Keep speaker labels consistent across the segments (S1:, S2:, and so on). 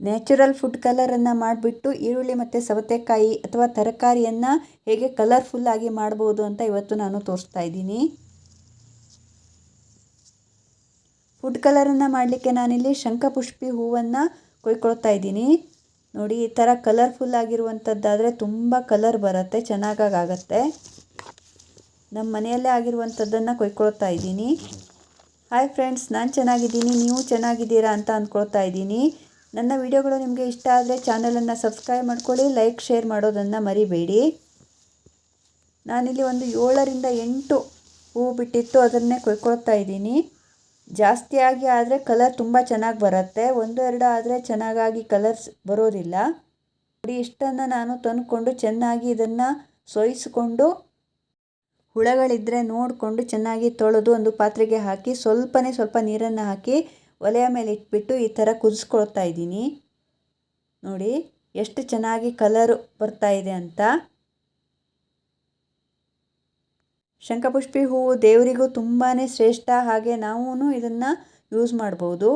S1: Natural food ಕಲರನ್ನು ಮಾಡಿಬಿಟ್ಟು ಈರುಳ್ಳಿ ಮತ್ತು ಸವತೆಕಾಯಿ ಅಥವಾ ತರಕಾರಿಯನ್ನು ಹೇಗೆ ಕಲರ್ಫುಲ್ಲಾಗಿ ಮಾಡ್ಬೋದು ಅಂತ ಇವತ್ತು ನಾನು ತೋರಿಸ್ತಾ ಇದ್ದೀನಿ. ಫುಡ್ ಕಲರನ್ನು ಮಾಡಲಿಕ್ಕೆ ನಾನಿಲ್ಲಿ ಶಂಖಪುಷ್ಪಿ ಹೂವನ್ನು ಕೊಯ್ಕೊಳ್ತಾ ಇದ್ದೀನಿ. ನೋಡಿ, ಈ ಥರ ಕಲರ್ಫುಲ್ ಆಗಿರುವಂಥದ್ದಾದರೆ ತುಂಬ ಕಲರ್ ಬರುತ್ತೆ ಚೆನ್ನಾಗಾಗತ್ತೆ ನಮ್ಮ ಮನೆಯಲ್ಲೇ ಆಗಿರುವಂಥದ್ದನ್ನು ಕೊಯ್ಕೊಳ್ತಾ ಇದ್ದೀನಿ. ಹಾಯ್ ಫ್ರೆಂಡ್ಸ್ ನಾನು ಚೆನ್ನಾಗಿದ್ದೀನಿ, ನೀವು ಚೆನ್ನಾಗಿದ್ದೀರಾ ಅಂತ ಅಂದ್ಕೊಳ್ತಾ ಇದ್ದೀನಿ. ನನ್ನ ವಿಡಿಯೋಗಳು ನಿಮಗೆ ಇಷ್ಟ ಆದರೆ ಚಾನಲನ್ನು ಸಬ್ಸ್ಕ್ರೈಬ್ ಮಾಡ್ಕೊಳ್ಳಿ, ಲೈಕ್, ಶೇರ್ ಮಾಡೋದನ್ನು ಮರಿಬೇಡಿ. ನಾನಿಲ್ಲಿ ಒಂದು ಏಳರಿಂದ ಎಂಟು ಹೂವು ಬಿಟ್ಟಿತ್ತು, ಅದನ್ನೇ ಕೊಯ್ಕೊಳ್ತಾ ಇದ್ದೀನಿ. ಜಾಸ್ತಿಯಾಗಿ ಆದರೆ ಕಲರ್ ತುಂಬ ಚೆನ್ನಾಗಿ ಬರುತ್ತೆ. ಒಂದು, ಎರಡು ಆದರೆ ಚೆನ್ನಾಗಾಗಿ ಕಲರ್ಸ್ ಬರೋದಿಲ್ಲ. ನೋಡಿ, ಇಷ್ಟನ್ನು ನಾನು ತಂದುಕೊಂಡು ಚೆನ್ನಾಗಿ ಇದನ್ನು ಸೋಯಿಸಿಕೊಂಡು ಹುಳಗಳಿದ್ದರೆ ನೋಡಿಕೊಂಡು ಚೆನ್ನಾಗಿ ತೊಳೆದು ಒಂದು ಪಾತ್ರೆಗೆ ಹಾಕಿ, ಸ್ವಲ್ಪನೇ ಸ್ವಲ್ಪ ನೀರನ್ನು ಹಾಕಿ ಒಲೆಯ ಮೇಲೆ ಇಟ್ಬಿಟ್ಟು ಈ ಥರ ಕುದಿಸ್ಕೊಳ್ತಾ ಇದ್ದೀನಿ. ನೋಡಿ, ಎಷ್ಟು ಚೆನ್ನಾಗಿ ಕಲರು ಬರ್ತಾ ಇದೆ ಅಂತ. ಶಂಖಪುಷ್ಪಿ ಹೂವು ದೇವರಿಗೂ ತುಂಬಾ ಶ್ರೇಷ್ಠ, ಹಾಗೆ ನಾವು ಇದನ್ನು ಯೂಸ್ ಮಾಡ್ಬೋದು.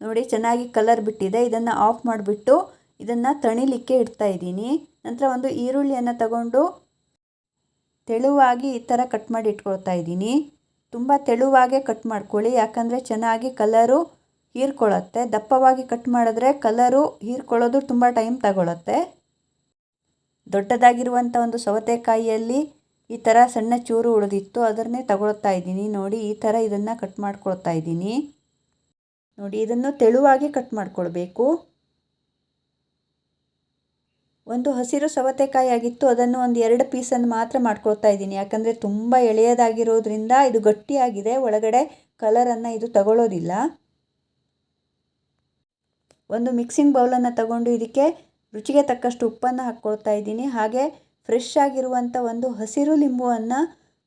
S1: ನೋಡಿ, ಚೆನ್ನಾಗಿ ಕಲರ್ ಬಿಟ್ಟಿದೆ. ಇದನ್ನು ಆಫ್ ಮಾಡಿಬಿಟ್ಟು ಇದನ್ನು ತಣಿಲಿಕ್ಕೆ ಇಡ್ತಾ ಇದ್ದೀನಿ. ನಂತರ ಒಂದು ಈರುಳ್ಳಿಯನ್ನು ತಗೊಂಡು ತೆಳುವಾಗಿ ಈ ಥರ ಕಟ್ ಮಾಡಿ ಇಟ್ಕೊಳ್ತಾ ಇದ್ದೀನಿ. ತುಂಬ ತೆಳುವಾಗೆ ಕಟ್ ಮಾಡ್ಕೊಳ್ಳಿ. ಯಾಕಂದರೆ ಚೆನ್ನಾಗಿ ಕಲರು ಹೀರ್ಕೊಳ್ಳುತ್ತೆ. ದಪ್ಪವಾಗಿ ಕಟ್ ಮಾಡಿದ್ರೆ ಕಲರು ಹೀರ್ಕೊಳ್ಳೋದು ತುಂಬ ಟೈಮ್ ತಗೊಳತ್ತೆ. ದೊಡ್ಡದಾಗಿರುವಂಥ ಒಂದು ಸವತೆಕಾಯಿಯಲ್ಲಿ ಈ ಥರ ಸಣ್ಣ ಚೂರು ಉಳಿದಿತ್ತು. ಅದನ್ನೇ ತಗೊಳ್ತಾ ಇದ್ದೀನಿ. ನೋಡಿ, ಈ ಥರ ಇದನ್ನು ಕಟ್ ಮಾಡ್ಕೊಳ್ತಾ ಇದ್ದೀನಿ. ನೋಡಿ, ಇದನ್ನು ತೆಳುವಾಗಿ ಕಟ್ ಮಾಡ್ಕೊಳ್ಬೇಕು. ಒಂದು ಹಸಿರು ಸವತೆಕಾಯಿ ಆಗಿತ್ತು ಅದನ್ನು ಒಂದು ಎರಡು ಪೀಸನ್ನು ಮಾತ್ರ ಮಾಡ್ಕೊಳ್ತಾ ಇದ್ದೀನಿ. ಯಾಕಂದರೆ ತುಂಬ ಎಳೆಯದಾಗಿರೋದ್ರಿಂದ ಇದು ಗಟ್ಟಿಯಾಗಿದೆ. ಒಳಗಡೆ ಕಲರನ್ನು ಇದು ತಗೊಳ್ಳೋದಿಲ್ಲ ಒಂದು ಮಿಕ್ಸಿಂಗ್ ಬೌಲನ್ನು ತಗೊಂಡು ಇದಕ್ಕೆ ರುಚಿಗೆ ತಕ್ಕಷ್ಟು ಉಪ್ಪನ್ನು ಹಾಕ್ಕೊಳ್ತಾ ಇದ್ದೀನಿ. ಹಾಗೆ ಫ್ರೆಶ್ ಆಗಿರುವಂಥ ಒಂದು ಹಸಿರು ಲಿಂಬುವನ್ನು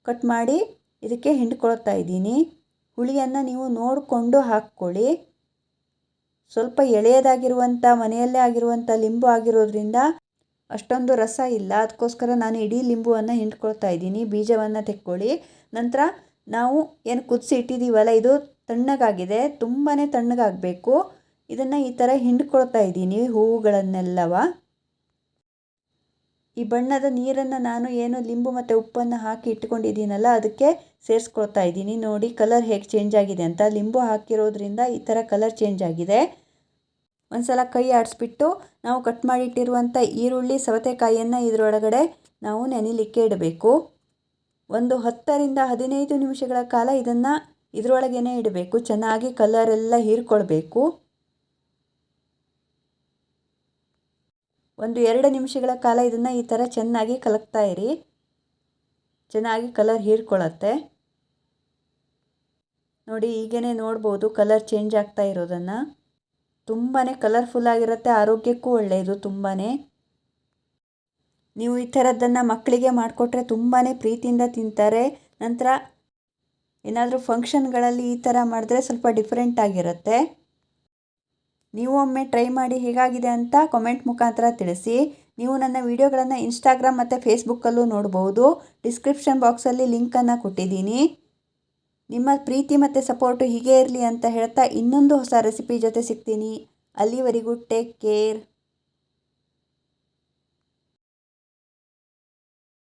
S1: ಕಟ್ ಮಾಡಿ ಇದಕ್ಕೆ ಹಿಂಡ್ಕೊಳ್ತಾ ಇದ್ದೀನಿ. ಹುಳಿಯನ್ನು ನೀವು ನೋಡಿಕೊಂಡು ಹಾಕ್ಕೊಳ್ಳಿ. ಸ್ವಲ್ಪ ಎಳೆಯದಾಗಿರುವಂಥ ಮನೆಯಲ್ಲೇ ಆಗಿರುವಂಥ ಲಿಂಬು ಆಗಿರೋದ್ರಿಂದ ಅಷ್ಟೊಂದು ರಸ ಇಲ್ಲ. ಅದಕ್ಕೋಸ್ಕರ ನಾನು ಇಡೀ ಲಿಂಬುವನ್ನು ಹಿಂಡ್ಕೊಳ್ತಾ ಇದ್ದೀನಿ. ಬೀಜವನ್ನು ತೆಕ್ಕೊಳ್ಳಿ. ನಂತರ ನಾವು ಏನು ಕುದಿಸಿ ಇಟ್ಟಿದ್ದೀವಲ್ಲ, ಇದು ತಣ್ಣಗಾಗಿದೆ. ತುಂಬಾ ತಣ್ಣಗಾಗಬೇಕು. ಇದನ್ನು ಈ ಥರ ಹಿಂಡ್ಕೊಳ್ತಾ ಇದ್ದೀನಿ ಹೂವುಗಳನ್ನೆಲ್ಲವ ಈ ಬಣ್ಣದ ನೀರನ್ನು ನಾನು ಏನು ಲಿಂಬು ಮತ್ತು ಉಪ್ಪನ್ನು ಹಾಕಿ ಇಟ್ಕೊಂಡಿದ್ದೀನಲ್ಲ, ಅದಕ್ಕೆ ಸೇರಿಸ್ಕೊಳ್ತಾ ಇದ್ದೀನಿ. ನೋಡಿ, ಕಲರ್ ಹೇಗೆ ಚೇಂಜ್ ಆಗಿದೆ ಅಂತ. ಲಿಂಬು ಹಾಕಿರೋದ್ರಿಂದ ಈ ಥರ ಕಲರ್ ಚೇಂಜ್ ಆಗಿದೆ. ಒಂದು ಸಲ ಕೈ ಆಡಿಸ್ಬಿಟ್ಟು ನಾವು ಕಟ್ ಮಾಡಿಟ್ಟಿರುವಂಥ ಈರುಳ್ಳಿ, ಸವತೆಕಾಯಿಯನ್ನು ಇದರೊಳಗಡೆ ನಾವು ನೆನೆಲಿಕ್ಕೆ ಇಡಬೇಕು. ಒಂದು ಹತ್ತರಿಂದ ಹದಿನೈದು ನಿಮಿಷಗಳ ಕಾಲ ಇದನ್ನು ಇದರೊಳಗೇನೆ ಇಡಬೇಕು. ಚೆನ್ನಾಗಿ ಕಲರೆಲ್ಲ ಹೀರ್ಕೊಳ್ಬೇಕು. ಒಂದು ಎರಡು ನಿಮಿಷಗಳ ಕಾಲ ಇದನ್ನು ಈ ಥರ ಚೆನ್ನಾಗಿ ಕಲಕ್ತಾ ಇರಿ. ಚೆನ್ನಾಗಿ ಕಲರ್ ಹೀರ್ಕೊಳ್ಳುತ್ತೆ ನೋಡಿ, ಈಗೇನೆ ನೋಡ್ಬೋದು ಕಲರ್ ಚೇಂಜ್ ಆಗ್ತಾ ಇರೋದನ್ನು. ತುಂಬಾ ಕಲರ್ಫುಲ್ ಆಗಿರುತ್ತೆ, ಆರೋಗ್ಯಕ್ಕೂ ಒಳ್ಳೆಯದು ತುಂಬಾ ನೀವು ಈ ಥರದ್ದನ್ನು ಮಕ್ಕಳಿಗೆ ಮಾಡಿಕೊಟ್ರೆ ತುಂಬಾ ಪ್ರೀತಿಯಿಂದ ತಿಂತಾರೆ. ನಂತರ ಏನಾದರೂ ಫಂಕ್ಷನ್ಗಳಲ್ಲಿ ಈ ಥರ ಮಾಡಿದ್ರೆ ಸ್ವಲ್ಪ ಡಿಫ್ರೆಂಟ್ ಆಗಿರುತ್ತೆ. ನೀವು ಒಮ್ಮೆ ಟ್ರೈ ಮಾಡಿ ಹೇಗಾಗಿದೆ ಅಂತ ಕಾಮೆಂಟ್ ಮುಖಾಂತರ ತಿಳಿಸಿ. ನೀವು ನನ್ನ ವಿಡಿಯೋಗಳನ್ನು ಇನ್ಸ್ಟಾಗ್ರಾಮ್ ಮತ್ತು ಫೇಸ್ಬುಕ್ಕಲ್ಲೂ ನೋಡ್ಬೋದು. ಡಿಸ್ಕ್ರಿಪ್ಷನ್ ಬಾಕ್ಸಲ್ಲಿ ಲಿಂಕನ್ನು ಕೊಟ್ಟಿದ್ದೀನಿ. ನಿಮ್ಮ ಪ್ರೀತಿ ಮತ್ತು ಸಪೋರ್ಟು ಹೀಗೆ ಇರಲಿ ಅಂತ ಹೇಳ್ತಾ ಇನ್ನೊಂದು ಹೊಸ ರೆಸಿಪಿ ಜೊತೆ ಸಿಗ್ತೀನಿ. ಅಲ್ಲಿವರೆಗೂ ಟೇಕ್ ಕೇರ್